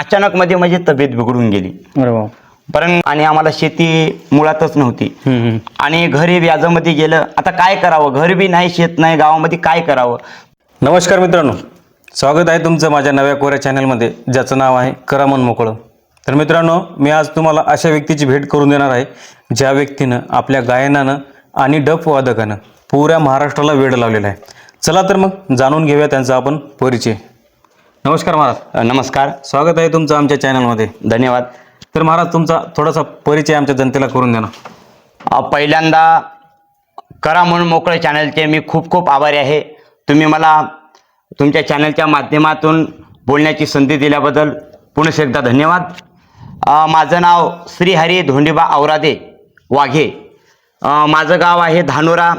अचानक मध्ये माझी तब्येत बिघडून गेली. पण आणि आम्हाला शेती मुळातच नव्हती. हम्म. आणि घरी व्याजामध्ये गेलं. आता काय करावं? घर बी नाही शेत नाही गावामध्ये काय करावं? नमस्कार मित्रांनो. स्वागत आहे तुमचं माझ्या नव्या कोऱ्या चॅनलमध्ये ज्याचं नाव आहे करा मन मोकळं. तर मित्रांनो मी आज तुम्हाला अशा व्यक्तीची भेट करून देणार आहे ज्या व्यक्तीनं आपल्या गायनानं आणि डफ वादकानं पुऱ्या महाराष्ट्राला वेळ लावलेला आहे. चला तर मग जाणून घेऊया त्यांचा आपण परिचय. नमस्कार महाराज. नमस्कार. स्वागत आहे तुमचं आमच्या चॅनलमध्ये. धन्यवाद. तर महाराज तुमचा थोडासा परिचय आमच्या जनतेला करून द्या ना. अ, पहिल्यांदा करा म्हणून मोकळे चॅनलचे मी खूप खूप आभारी आहे. तुम्ही मला तुमच्या चॅनलच्या माध्यमातून बोलण्याची संधी दिल्याबद्दल पुन्हा एकदा धन्यवाद. माझं नाव श्रीहरी धोंडीबा औरादे वाघे. माझं गाव आहे धानोरा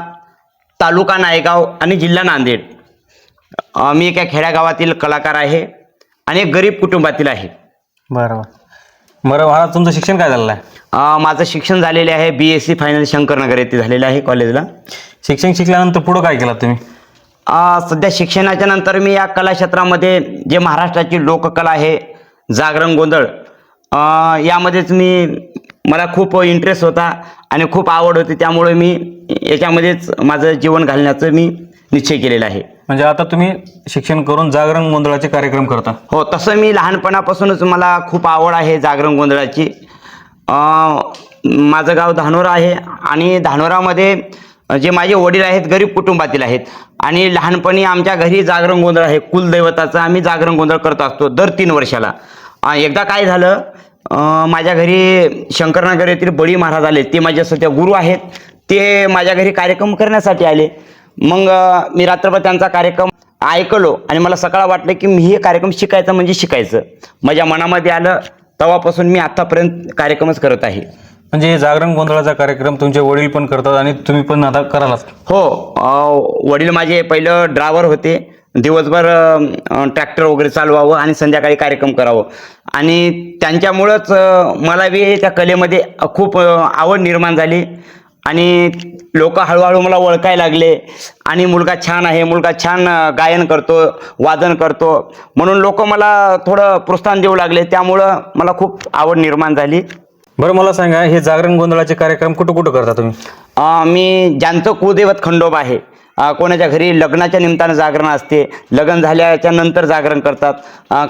तालुका नायगाव आणि जिल्हा नांदेड. मी एका खेड्यागावातील कलाकार आहे आणि एक गरीब कुटुंबातील आहे. बरं बरं. महाराज तुमचं शिक्षण काय झालेलं आहे? अ, माझं शिक्षण झालेले आहे B S C final Shankarnagar येथे झालेलं आहे कॉलेजला शिक्षण शिकल्यानंतर पुढं काय केलं तुम्ही? सध्या शिक्षणाच्या नंतर मी या कला क्षेत्रामध्ये जे महाराष्ट्राची लोककला आहे जागरण गोंधळ यामध्येच मी मला खूप इंटरेस्ट होता आणि खूप आवड होती. त्यामुळे मी याच्यामध्येच माझं जीवन घालण्याचं मी निश्चय केलेला आहे. म्हणजे आता तुम्ही शिक्षण करून जागरण गोंधळाचे कार्यक्रम करता. हो तसं मी लहानपणापासूनच मला खूप आवड आहे जागरण गोंधळाची. माझं गाव धानोरा आहे आणि धानोरामध्ये जे माझे वडील आहेत गरीब कुटुंबातील आहेत आणि लहानपणी आमच्या घरी जागरण गोंधळ आहे कुलदैवताचा आम्ही जागरण गोंधळ करत असतो दर तीन वर्षाला. एकदा काय झालं माझ्या घरी शंकरनगर येथील बळी महाराज आले ते माझे सध्या गुरु आहेत ते माझ्या घरी कार्यक्रम करण्यासाठी आले. मग मी रात्रभर त्यांचा कार्यक्रम ऐकलो आणि मला सकाळ वाटलं की मी हे कार्यक्रम शिकायचं म्हणजे शिकायचं. माझ्या मनामध्ये आलं तेव्हापासून मी आत्तापर्यंत कार्यक्रमच करत आहे. म्हणजे हे जागरण गोंधळाचा कार्यक्रम तुमचे वडील पण करतात आणि तुम्ही पण आता करालाच हो वडील माझे पहिलं ड्रायव्हर होते. दिवसभर ट्रॅक्टर वगैरे चालवावं आणि संध्याकाळी कार्यक्रम करावं. आणि त्यांच्यामुळंच मला बी त्या कलेमध्ये खूप आवड निर्माण झाली. आणि लोक हळूहळू मला ओळखायला लागले. आणि मुलगा छान आहे मुलगा छान गायन करतो वादन करतो. म्हणून लोक मला थोडं प्रोत्साहन देऊ लागले. त्यामुळं मला खूप आवड निर्माण झाली. बरं मला सांगा हे जागरण गोंधळाचे कार्यक्रम कुठं कुठं करता तुम्ही? अ, मी ज्यांचं कुलदैवत खंडोबा आहे कोणाच्या घरी लग्नाच्या निमित्तानं जागरण असते लग्न झाल्याच्यानंतर जागरण करतात.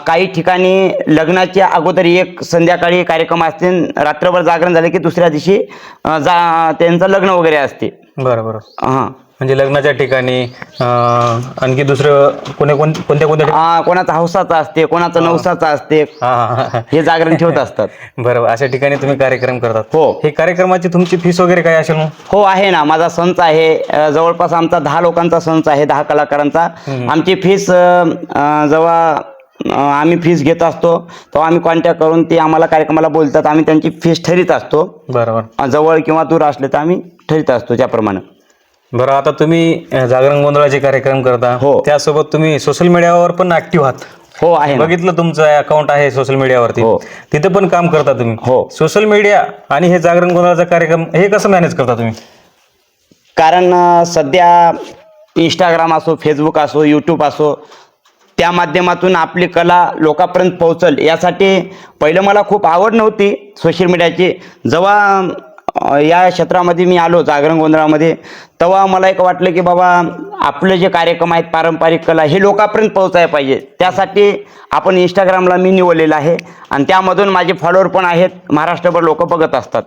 काही ठिकाणी लग्नाच्या अगोदर एक संध्याकाळी कार्यक्रम असते रात्रभर जागरण झाले की दुसऱ्या दिवशी जा त्यांचं लग्न वगैरे असते. बरं बरं हां. म्हणजे लग्नाच्या ठिकाणी अं, आणखी दुसरं कोणी कोण कोणत्या कोणत्या ठिकाणी? कोणाचा हौसाचा असते कोणाचा नवसाचा असते हां हां हां हे. जागरण ठेवत असतात. बरं अशा ठिकाणी तुम्ही कार्यक्रम करतात. हो. हे कार्यक्रमाची तुमची फीस वगैरे काय असेल मग? हो आहे ना. माझा संच आहे अ, जवळपास आमचा दहा लोकांचा संच आहे दहा कलाकारांचा. आमची फीस अ, अ, जेव्हा अ, आम्ही फीस घेत असतो तेव्हा आम्ही कॉन्टॅक्ट करून ते आम्हाला कार्यक्रमाला बोलतात. आम्ही त्यांची फीस ठरीत असतो. बरं बरं अ, जवळ किंवा दूर असले तर आम्ही ठरीत असतो त्याप्रमाणे बरं आता तुम्ही अं, जागरण गोंधळाचे कार्यक्रम करता हो. त्यासोबत तुम्ही सोशल मीडियावर पण ऍक्टिव्ह आहात हो आहे ना. बघितलं तुमचं अकाउंट आहे सोशल मीडियावरती हो. तिथं पण काम करता तुम्ही हो. सोशल मीडिया आणि हे जागरण गोंधळाचा कार्यक्रम हे कसं मॅनेज करता तुम्ही कारण अ, सध्या इंस्टाग्राम असो फेसबुक असो यूट्यूब असो त्या माध्यमातून आपली कला लोकांपर्यंत पोहोचल यासाठी पहिलं मला खूप आवड नव्हती सोशल मीडियाची जेव्हा या क्षेत्रामध्ये मी आलो जागरण गोंधळामध्ये. तेव्हा मला एक वाटलं की बाबा आपले जे कार्यक्रम आहेत पारंपरिक कला हे लोकांपर्यंत पोहोचायला पाहिजे. त्यासाठी आपण इंस्टाग्रामला मी निवडलेलं आहे आणि त्यामधून माझे फॉलोअर पण आहेत. महाराष्ट्रभर लोक बघत असतात.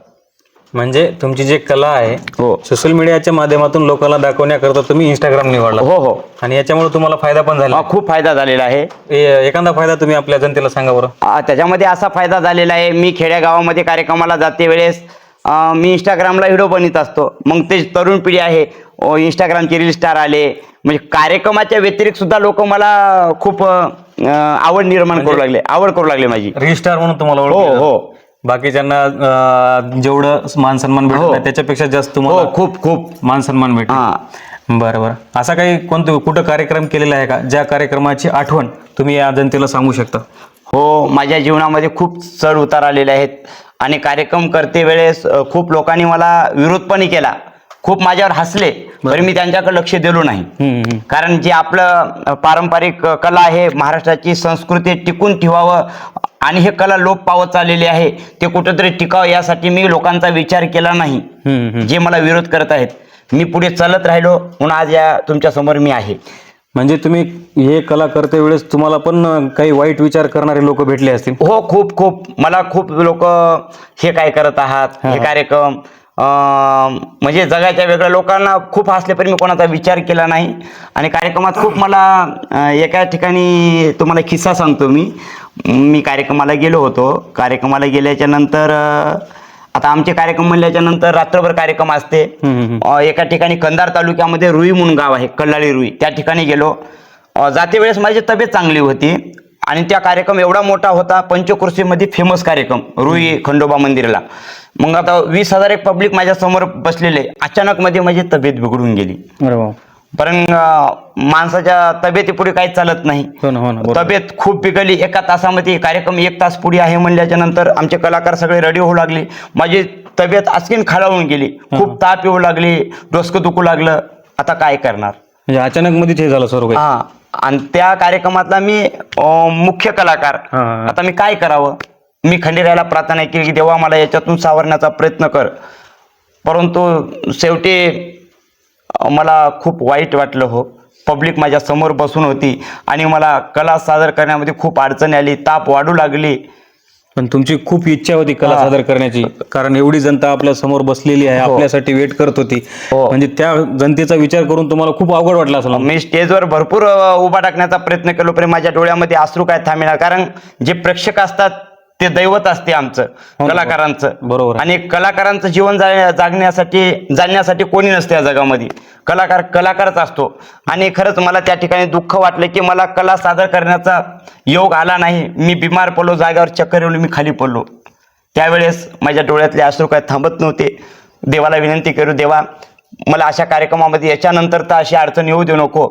म्हणजे तुमची जी कला आहे हो. सोशल मीडियाच्या माध्यमातून लोकांना दाखवण्याकरता तुम्ही इंस्टाग्राम निवडला. हो हो. आणि याच्यामुळे तुम्हाला फायदा पण झाला. खूप फायदा झालेला आहे. ए- एखादा फायदा तुम्ही आपल्या जनतेला सांगा बरं. आ, त्याच्यामध्ये असा फायदा झालेला आहे मी खेड्यागावामध्ये कार्यक्रमाला जाते वेळेस मी इंस्टाग्रामला व्हिडिओ बनवत असतो. मग ते तरुण पिढी आहे. इंस्टाग्रामचे रील स्टार आले. म्हणजे कार्यक्रमाच्या व्यतिरिक्त सुद्धा लोक मला खूप आवड निर्माण करू लागले. आवड करू लागले माझी. रिस्टार म्हणून तुम्हाला हो. हो. बाकीच्यांना जेवढं मान सन्मान भेटत हो. त्याच्यापेक्षा जास्त हो तुम्हाला खूप खूप. मान सन्मान भेट हा. बरं बरं. असा काही कोणतं कुठं कार्यक्रम केलेला आहे का ज्या कार्यक्रमाची आठवण तुम्ही या जनतेला सांगू शकता? हो माझ्या जीवनामध्ये खूप चढ उतार आलेले आहेत. आणि कार्यक्रम करते वेळेस खूप लोकांनी मला विरोध पण केला. खूप माझ्यावर हसले तरी मी त्यांच्याकडे लक्ष दिलो नाही. कारण जे आपलं पारंपरिक कला आहे महाराष्ट्राची संस्कृती टिकून ठेवावं आणि हे कला लोप पावत चाललेली आहे ते कुठेतरी टिकावं यासाठी मी लोकांचा विचार केला नाही. जे मला विरोध करत आहेत मी पुढे चालत राहिलो म्हणून आज या तुमच्यासमोर मी आहे. म्हणजे तुम्ही हे कला करते वेळेस तुम्हाला पण काही वाईट विचार करणारे लोक भेटले असतील? हो खूप खूप. मला खूप लोक हे काय करत आहात हे कार्यक्रम म्हणजे जगाच्या वेगळ्या लोकांना खूप हसले पण मी कोणाचा विचार केला नाही. आणि कार्यक्रमात खूप मला एका ठिकाणी तुम्हाला किस्सा सांगतो मी. मी कार्यक्रमाला गेलो होतो. कार्यक्रमाला गेल्याच्यानंतर आता आमचे कार्यक्रम म्हणल्याच्या नंतर रात्रभर कार्यक्रम असते. अ, एका ठिकाणी कंधार तालुक्यामध्ये रुई म्हणून गाव आहे कल्लाळी रुई. त्या ठिकाणी गेलो. अ, जाते वेळेस माझी तब्येत चांगली होती. आणि त्या कार्यक्रम एवढा मोठा होता पंचकृषीमध्ये फेमस कार्यक्रम रुई खंडोबा मंदिराला. मग आता वीस हजार एक पब्लिक माझ्यासमोर बसलेले. अचानक मध्ये माझी तब्येत बिघडून गेली. वा कारण माणसाच्या तब्येतीपुढे काहीच चालत नाही. हो ना हो ना बरोबर. तब्येत खूप बिघडली. एका तासामध्ये कार्यक्रम एक तास पुढे आहे म्हणल्याच्या नंतर आमचे कलाकार सगळे रेडी होऊ लागले. माझी तब्येत आस्किन खालावून गेली. खूप ताप येऊ लागली. डोसकं दुखू लागलं. आता काय करणार? म्हणजे अचानक मध्येच हे झालं सर्व काही. हा. आणि त्या कार्यक्रमातला मी अं, मुख्य कलाकार. हा, हा. आता मी काय करावं? मी खंडेरायाला प्रार्थना केली की देवा मला याच्यातून सावरण्याचा प्रयत्न कर. परंतु शेवटी मला खूप वाईट वाटलं हो. पब्लिक माझ्यासमोर बसून होती आणि मला कला सादर करण्यामध्ये खूप अडचणी आली ताप वाढू लागली. पण तुमची खूप इच्छा होती कला हा. सादर करण्याची कारण एवढी जनता आपल्यासमोर बसलेली आहे आपल्यासाठी वेट करत होती. हो. म्हणजे त्या जनतेचा विचार करून तुम्हाला खूप अवघड वाटलं असेल. मी स्टेजवर भरपूर उभा टाकण्याचा प्रयत्न केलो पण माझ्या डोळ्यामध्ये अश्रू काय थांबेना. कारण जे प्रेक्षक असतात ते दैवत असते आमचं हो ना. कलाकारांचं. बरोबर. आणि कलाकारांचं जीवन जागण्यासाठी जाणण्यासाठी कोणी नसते या जगामध्ये. कलाकार कलाकारच असतो. आणि खरंच मला त्या ठिकाणी दुःख वाटलं की मला कला सादर करण्याचा योग आला नाही. मी बिमार पडलो जागेवर चक्कर येऊन मी खाली पडलो. त्यावेळेस माझ्या डोळ्यातले अश्रू काय थांबत नव्हते. देवाला विनंती करू देवा मला अशा कार्यक्रमामध्ये याच्यानंतर तर अशी अडचण येऊ देऊ नको.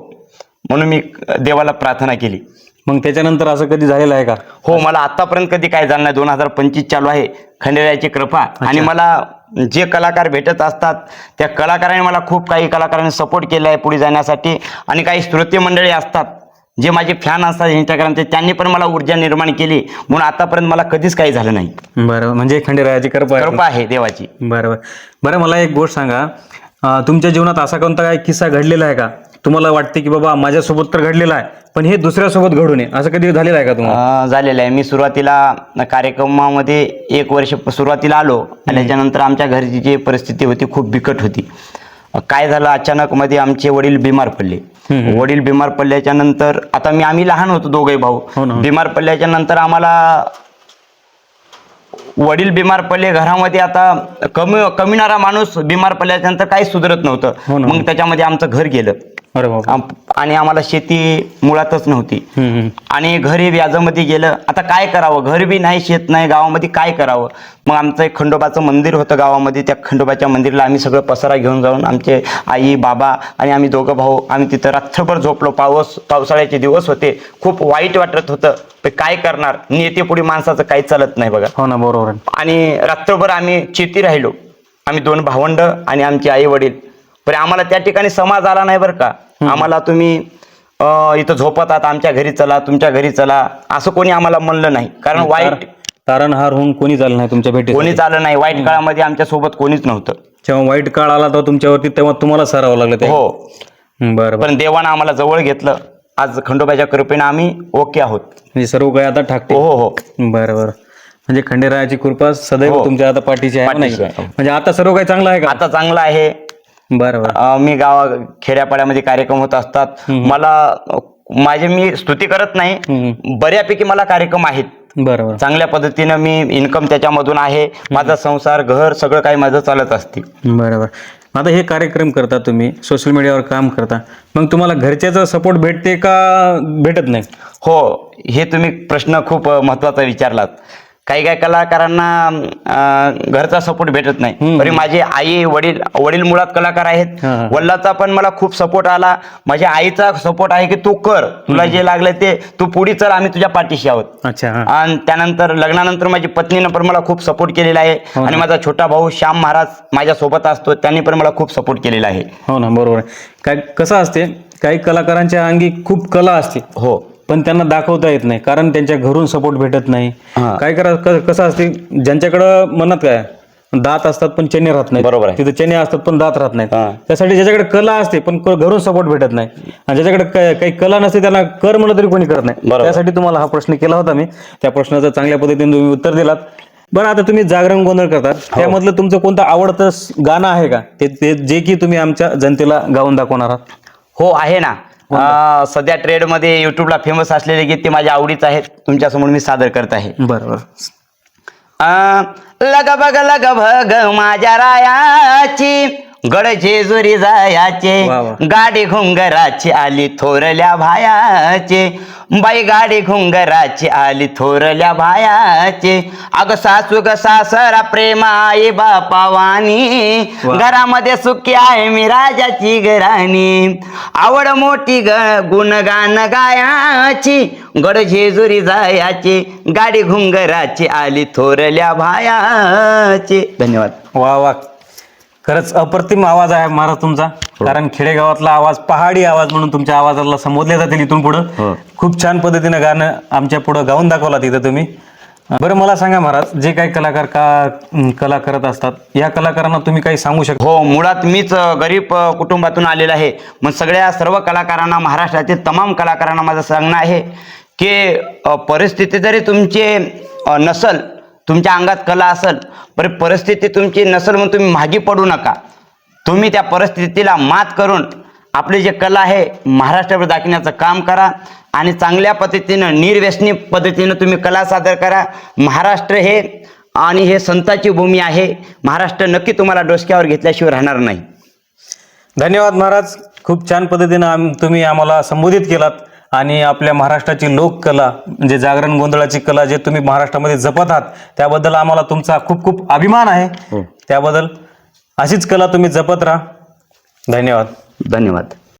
म्हणून मी देवाला प्रार्थना केली. मग त्याच्यानंतर असं कधी झालेलं आहे का? हो मला आतापर्यंत कधी काय झालं नाही. दोन हजार पंचवीस चालू आहे. खंडेरायाची कृपा. आणि मला जे कलाकार भेटत असतात त्या कलाकारांनी मला खूप काही कलाकारांनी सपोर्ट केला आहे पुढे जाण्यासाठी. आणि काही श्रोते मंडळी असतात जे माझे फॅन असतात इंस्टाग्रामचे त्यांनी पण मला ऊर्जा निर्माण केली. म्हणून आतापर्यंत मला कधीच काही झालं नाही. बरं म्हणजे खंडेरायाची कृपा. कृपा आहे देवाची. बरं बरं. मला एक गोष्ट सांगा. तुमच्या जीवनात असा कोणता काही किस्सा घडलेला आहे का? तुम्हाला वाटते की बाबा माझ्यासोबत तर घडलेला आहे पण हे दुसऱ्यासोबत घडू नये असं कधी झालेलं आहे का तुम्हाला? अं, झालेलं आहे. मी सुरुवातीला कार्यक्रमामध्ये एक वर्ष सुरुवातीला आलो आणि त्याच्यानंतर आमच्या घरची जी परिस्थिती होती खूप बिकट होती. अं, काय झालं अचानक मध्ये आमचे वडील बिमार पडले. वडील बिमार पडल्याच्या नंतर आता मी आम्ही लहान होतो दोघे भाऊ. हो ना. बिमार पडल्याच्या नंतर आम्हाला वडील बिमार पडले. घरामध्ये आता कमी कमीणारा माणूस बिमार पडल्याच्या नंतर काहीच सुधरत हो नव्हतं ना. मग त्याच्यामध्ये आमचं घर गेलं. अरे बाबा आम- आणि आम्हाला शेती मुळातच नव्हती. हम्म, हम्म. आणि घरी व्याजामध्ये गेलं आता काय करावं? घर बी नाही शेत नाही गावामध्ये काय करावं? मग आमचं एक खंडोबाचं मंदिर होतं गावामध्ये त्या खंडोबाच्या मंदिरला आम्ही सगळं पसारा घेऊन जाऊन आमचे आई बाबा आणि आम्ही दोघं भाऊ आम्ही तिथं रात्रभर झोपलो. पाऊस पावसाळ्याचे दिवस होते. खूप वाईट वाटत होतं. पण काय करणार? नेतेपुढे माणसाचं काही चालत नाही बघा. हो ना बरोबर आहे. आणि रात्रभर आम्ही चेती राहिलो. आम्ही दोन भावंड आणि आमचे आई वडील पण आम्हाला त्या ठिकाणी समाज आला नाही बरं का? आम्हाला तुम्ही इथं झोपत आहात आमच्या घरी चला तुमच्या घरी चला असं कोणी आम्हाला म्हणलं नाही. कारण वाईट तारणहार होऊन कोणी झालं नाही तुमच्या भेटीत कोणीच आलं नाही. वाईट काळामध्ये आमच्यासोबत कोणीच नव्हतं. जेव्हा वाईट काळ आला तर तुमच्यावरती तेव्हा तुम्हाला सारावं लागलं हो. बरं पण देवानं आम्हाला जवळ घेतलं. आज खंडोबाच्या कृपेनं आम्ही ओके आहोत. म्हणजे सर्व काही आता ठाकते. हो हो हो. बरं बरं. म्हणजे खंडेरायाची कृपा सदैव हो. तुमच्या आता पाठीची आहे हो आहे. म्हणजे आता सर्व काही चांगलं आहे का? आता चांगलं आहे. बरं बरं अं, मी गावा खेड्यापाड्यामध्ये कार्यक्रम होत असतात. मला माझे मी स्तुती करत नाही. बऱ्यापैकी मला कार्यक्रम आहेत. बरं बरं चांगल्या पद्धतीनं मी इन्कम त्याच्यामधून आहे. माझा संसार घर सगळं काही माझं चालत असते. बरं बरं आता हे कार्यक्रम करता तुम्ही. सोशल मीडियावर काम करता. मग तुम्हाला घरच्याचा सपोर्ट भेटते का भेटत नाही? हो हे तुम्ही प्रश्न खूप अ, महत्त्वाचा विचारलात. काही काही कलाकारांना अं, घरचा सपोर्ट भेटत नाही. तरी माझे आई वडील वडील मुळात कलाकार आहेत. वडिलाचा पण मला खूप सपोर्ट आला. माझ्या आईचा सपोर्ट आहे की तू कर. तुला जे लागलं ते तू पुढे चल आम्ही तुझ्या पाठीशी आहोत. अच्छा हा. आणि त्यानंतर लग्नानंतर माझी पत्नीनं पण मला खूप सपोर्ट केलेला आहे. हो. आणि माझा छोटा भाऊ श्याम महाराज माझ्या सोबत असतो. त्यांनी पण मला खूप सपोर्ट केलेला आहे. हो ना बरोबर आहे. काय कसं असते? काही कलाकारांच्या अंगी खूप कला असते. हो. पण त्यांना दाखवता येत नाही कारण त्यांच्या घरून सपोर्ट भेटत नाही. हा. काय करा क- कसं असते ज्यांच्याकडं म्हणत काय दात असतात पण चेन्ने राहत नाही बरोबर आहे. तिथे चेन्ने असतात पण दात राहत नाहीत. हा. त्यासाठी ज्याच्याकडे कला असते पण क- घरून सपोर्ट भेटत नाही. आणि ज्याच्याकडे काय- काही कला नसते त्याला कर म्हणलं तरी कोणी करत नाही. बरोबर. त्यासाठी तुम्हाला हा प्रश्न केला होता मी. त्या प्रश्नाचं चांगल्या पद्धतीने तुम्ही उत्तर दिलात. बरं आता तुम्ही जागरण गोंधळ करतात. हो. त्यामधलं तुमचं कोणतं आवडतं स- गाणं आहे का? ते ते जे की तुम्ही आमच्या जनतेला गाऊन दाखवणार आहात. हो आहे ना. अं, सध्या ट्रेडमध्ये युट्यूबला फेमस असलेले गीत ते माझ्या आवडीचं आहे तुमच्यासमोर मी सादर करत आहे. बरं बरं अं, लग बग लग भग माझ्या रायाची गड जेजुरी जायाचे. गाडी घुंगराची आली थोरल्या भायाचे. बाई गाडी घुंगराची आली थोरल्या भायाचे. अग सासू ग सासरा प्रेम आई बापावानी. वा. घरामध्ये सुखी आहे मी राजाची घराणी. आवड मोठी ग गुणगान गायाची. गड जेजुरी जायाची गाडी घुंगराची आली थोरल्या भायाची. धन्यवाद. वा वा. खरंच अप्रतिम आवाज आहे महाराज तुमचा. कारण खेडेगावातला आवाज पहाडी आवाज म्हणून तुमच्या आवाजाला संबोधले जातील इथून पुढं. हो. खूप छान पद्धतीनं गाणं आमच्या पुढं गाऊन दाखवला तिथं तुम्ही. बरं मला सांगा महाराज जे काही कलाकार का कला करत असतात या कलाकारांना तुम्ही काही सांगू शकता? हो मुळात मीच गरीब कुटुंबातून आलेला आहे. मग सगळ्या सर्व कलाकारांना महाराष्ट्रातील तमाम कलाकारांना माझं सांगणं आहे की परिस्थिती जरी तुमची नसल तुमच्या अंगात कला असल पर परिस्थिती तुमची नसल म्हणून तुम्ही मागे पडू नका. तुम्ही त्या परिस्थितीला मात करून आपली जे कला आहे महाराष्ट्रावर दाखवण्याचं काम करा आणि चांगल्या पद्धतीनं निर्व्यसनी पद्धतीनं तुम्ही कला सादर करा. महाराष्ट्र हे आणि हे संताची भूमी आहे. महाराष्ट्र नक्की तुम्हाला डोसक्यावर घेतल्याशिवाय राहणार नाही. धन्यवाद महाराज. खूप छान पद्धतीनं आम तुम्ही आम्हाला संबोधित केलात. आणि आपल्या महाराष्ट्राची लोककला म्हणजे जागरण गोंधळाची कला जे तुम्ही महाराष्ट्रामध्ये जपत आहात त्याबद्दल आम्हाला तुमचा खूप खूप अभिमान आहे. हो. त्याबद्दल अशीच कला तुम्ही जपत राहा. धन्यवाद. धन्यवाद.